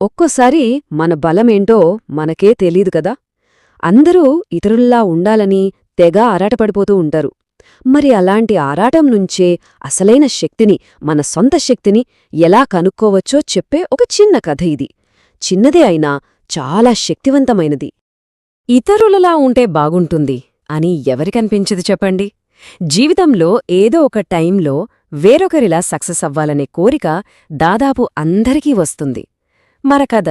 ఒక్కోసారి మన బలమేంటో మనకే తెలీదు కదా. అందరూ ఇతరుల్లా ఉండాలని తెగ ఆరాటపడిపోతూ ఉంటారు. మరి అలాంటి ఆరాటం నుంచే అసలైన శక్తిని మన సొంత శక్తిని ఎలా కనుక్కోవచ్చో చెప్పే ఒక చిన్న కథ ఇది. చిన్నదే అయినా చాలా శక్తివంతమైనది. ఇతరులలా ఉంటే బాగుంటుంది అని ఎవరికనిపించదు చెప్పండి? జీవితంలో ఏదో ఒక టైంలో వేరొకరిలా సక్సెస్ అవ్వాలనే కోరిక దాదాపు అందరికీ వస్తుంది. మన కథ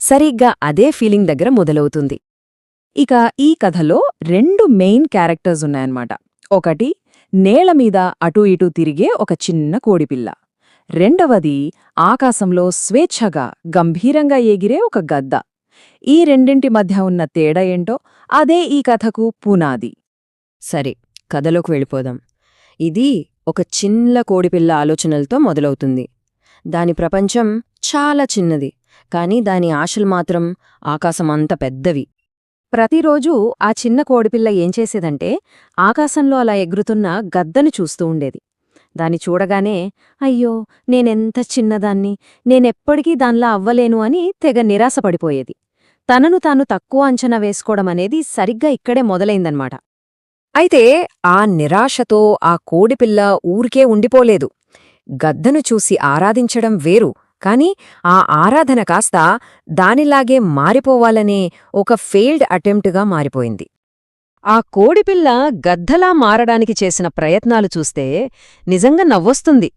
సరిగ్గా అదే ఫీలింగ్ దగ్గర మొదలవుతుంది. ఇక ఈ కథలో రెండు మెయిన్ క్యారెక్టర్స్ ఉన్నాయన్నమాట. ఒకటి నేల మీద అటూ ఇటూ తిరిగే ఒక చిన్న కోడిపిల్ల. రెండవది ఆకాశంలో స్వేచ్ఛగా గంభీరంగా ఎగిరే ఒక గద్ద. ఈ రెండింటి మధ్య ఉన్న తేడా ఏంటో అదే ఈ కథకు పునాది. సరే కథలోకి వెళ్ళిపోదాం. ఇది ఒక చిన్న కోడిపిల్ల ఆలోచనలతో మొదలవుతుంది. దాని ప్రపంచం చాలా చిన్నది కాని దాని ఆశలు మాత్రం ఆకాశమంత పెద్దవి. ప్రతిరోజూ ఆ చిన్న కోడిపిల్ల ఏం చేసేదంటే ఆకాశంలో అలా ఎగురుతున్న గద్దను చూస్తూ ఉండేది. దాని చూడగానే అయ్యో నేనెంత చిన్నదాన్ని నేనెప్పటికీ దానిలా అవ్వలేను అని తెగ నిరాశపడిపోయేది. తనను తాను తక్కువ అంచనా వేసుకోవడం అనేది సరిగ్గా ఇక్కడే మొదలైందన్నమాట అయితే ఆ నిరాశతో ఆ కోడిపిల్ల ఊరికే ఉండిపోలేదు. గద్దను చూసి ఆరాధించడం వేరు. కాని ఆ ఆరాధన కాస్త దానిలాగే మారిపోవాలనే ఒక ఫెయిల్డ్ అటెంప్ట్గా మారిపోయింది. ఆ కోడిపిల్ల గద్దలా మారడానికి చేసిన ప్రయత్నాలు చూస్తే నిజంగా నవ్వొస్తుంది.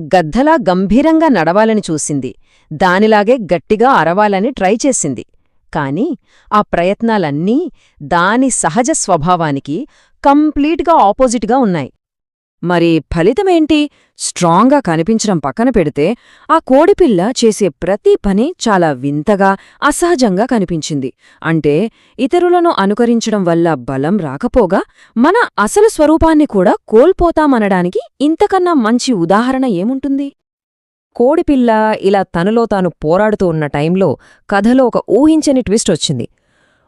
గద్దలా గంభీరంగా నడవాలని చూసింది. దానిలాగే గట్టిగా అరవాలని ట్రై చేసింది. కాని ఆ ప్రయత్నాలన్నీ దాని సహజ స్వభావానికి కంప్లీట్గా ఆపోజిట్గా ఉన్నాయి. మరి ఫలితమేంటి? స్ట్రాంగ్గా కనిపించడం పక్కన పెడితే ఆ కోడిపిల్ల చేసే ప్రతి పని చాలా వింతగా అసహజంగా కనిపించింది. అంటే ఇతరులను అనుకరించడం వల్ల బలం రాకపోగా మన అసలు స్వరూపాన్ని కూడా కోల్పోతామనడానికి ఇంతకన్నా మంచి ఉదాహరణ ఏముంటుంది? కోడిపిల్ల ఇలా తనలో తాను పోరాడుతూ ఉన్న టైంలో కథలో ఒక ఊహించని ట్విస్ట్ వచ్చింది.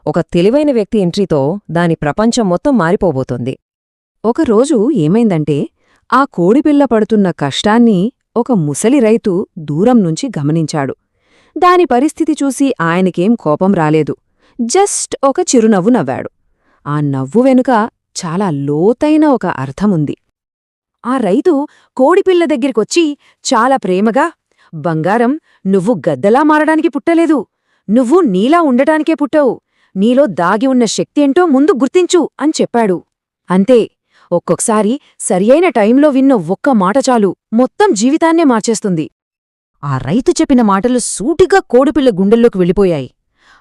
ఒక తెలివైన వ్యక్తి ఎంట్రీతో దాని ప్రపంచం మొత్తం మారిపోబోతోంది. ఒకరోజు ఏమైందంటే ఆ కోడిపిల్ల పడుతున్న కష్టాన్ని ఒక ముసలి రైతు దూరం నుంచి గమనించాడు. దాని పరిస్థితి చూసి ఆయనకేం కోపం రాలేదు. జస్ట్ ఒక చిరునవ్వు నవ్వాడు. ఆ నవ్వు వెనుక చాలా లోతైన ఒక అర్థముంది. ఆ రైతు కోడిపిల్ల దగ్గరికొచ్చి చాలా ప్రేమగా బంగారం నువ్వు గద్దలా మారడానికి పుట్టలేదు. నువ్వు నీలా ఉండటానికే పుట్టవు. నీలో దాగి ఉన్న శక్తి ఏంటో ముందు గుర్తించు అని చెప్పాడు. అంతే ఒక్కొక్కసారి సరియైన టైంలో విన్న ఒక్క మాట చాలు. మొత్తం జీవితాన్నే మార్చేస్తుంది. ఆ రైతు చెప్పిన మాటలు సూటిగా కోడిపిల్ల గుండెల్లోకి వెళ్ళిపోయాయి.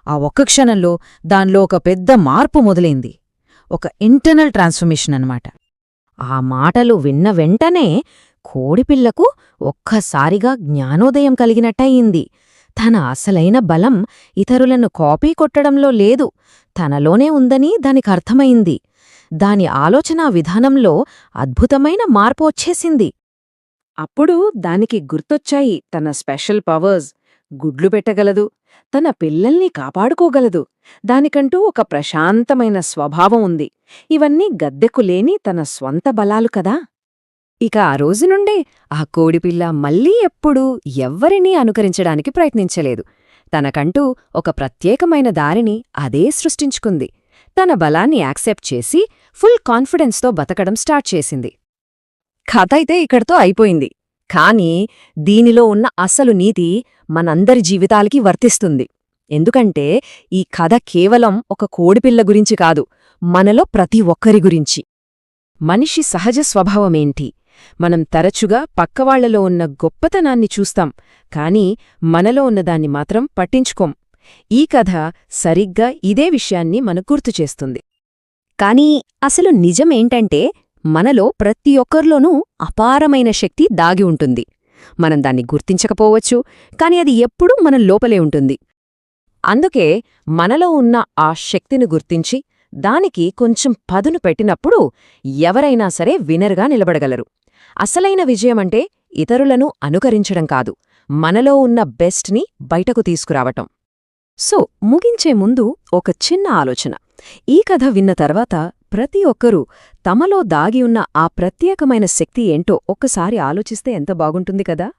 ఆ ఒక్క క్షణంలో దానిలో ఒక పెద్ద మార్పు మొదలైంది. ఒక ఇంటర్నల్ ట్రాన్స్ఫర్మేషన్ అన్నమాట. ఆ మాటలు విన్న వెంటనే కోడిపిల్లకు ఒక్కసారిగా జ్ఞానోదయం కలిగినట్టయింది. తన అసలైన బలం ఇతరులను కాపీ కొట్టడంలో లేదు. తనలోనే ఉందని దానికర్థమైంది దాని ఆలోచనా విధానంలో అద్భుతమైన మార్పు వచ్చేసింది. అప్పుడు దానికి గుర్తొచ్చాయి తన స్పెషల్ పవర్స్. గుడ్లు పెట్టగలదు. తన పిల్లల్ని కాపాడుకోగలదు. దానికంటూ ఒక ప్రశాంతమైన స్వభావం ఉంది. ఇవన్నీ గద్దెకు లేని తన స్వంత బలాలు కదా. ఇక ఆ రోజు నుండే ఆ కోడిపిల్ల మళ్ళీ ఎప్పుడూ ఎవ్వరినీ అనుకరించడానికి ప్రయత్నించలేదు. తనకంటూ ఒక ప్రత్యేకమైన దారిని అదే సృష్టించుకుంది. తన బలాన్ని యాక్సెప్ట్ చేసి ఫుల్ కాన్ఫిడెన్స్తో బతకడం స్టార్ట్ చేసింది. కథ అయితే ఇక్కడితో అయిపోయింది. కానీ దీనిలో ఉన్న అసలు నీతి మనందరి జీవితాలకి వర్తిస్తుంది. ఎందుకంటే ఈ కథ కేవలం ఒక కోడిపిల్ల గురించి కాదు మనలో ప్రతి ఒక్కరి గురించి. మనిషి సహజ స్వభావమేంటి? మనం తరచుగా పక్కవాళ్ళలో ఉన్న గొప్పతనాన్ని చూస్తాం కాని మనలో ఉన్నదాన్ని మాత్రం పట్టించుకోం. ఈ కథ సరిగ్గా ఇదే విషయాన్ని మనకు గుర్తుచేస్తుంది కానీ అసలు నిజమేంటంటే మనలో ప్రతి ఒక్కరిలోనూ అపారమైన శక్తి దాగి ఉంటుంది. మనం దాన్ని గుర్తించకపోవచ్చు కాని అది ఎప్పుడూ మన లోపలే ఉంటుంది. అందుకే మనలో ఉన్న ఆ శక్తిని గుర్తించి దానికి కొంచెం పదును పెట్టినప్పుడు ఎవరైనా సరే వినర్గా నిలబడగలరు. అసలైన విజయమంటే ఇతరులను అనుకరించడం కాదు మనలో ఉన్న బెస్ట్ని బయటకు తీసుకురావటం. సో ముగించే ముందు ఒక చిన్న ఆలోచన. ఈ కథ విన్న తర్వాత ప్రతి ఒక్కరూ తమలో దాగి ఉన్న ఆ ప్రత్యేకమైన శక్తి ఏంటో ఒక్కసారి ఆలోచిస్తే ఎంత బాగుంటుంది కదా?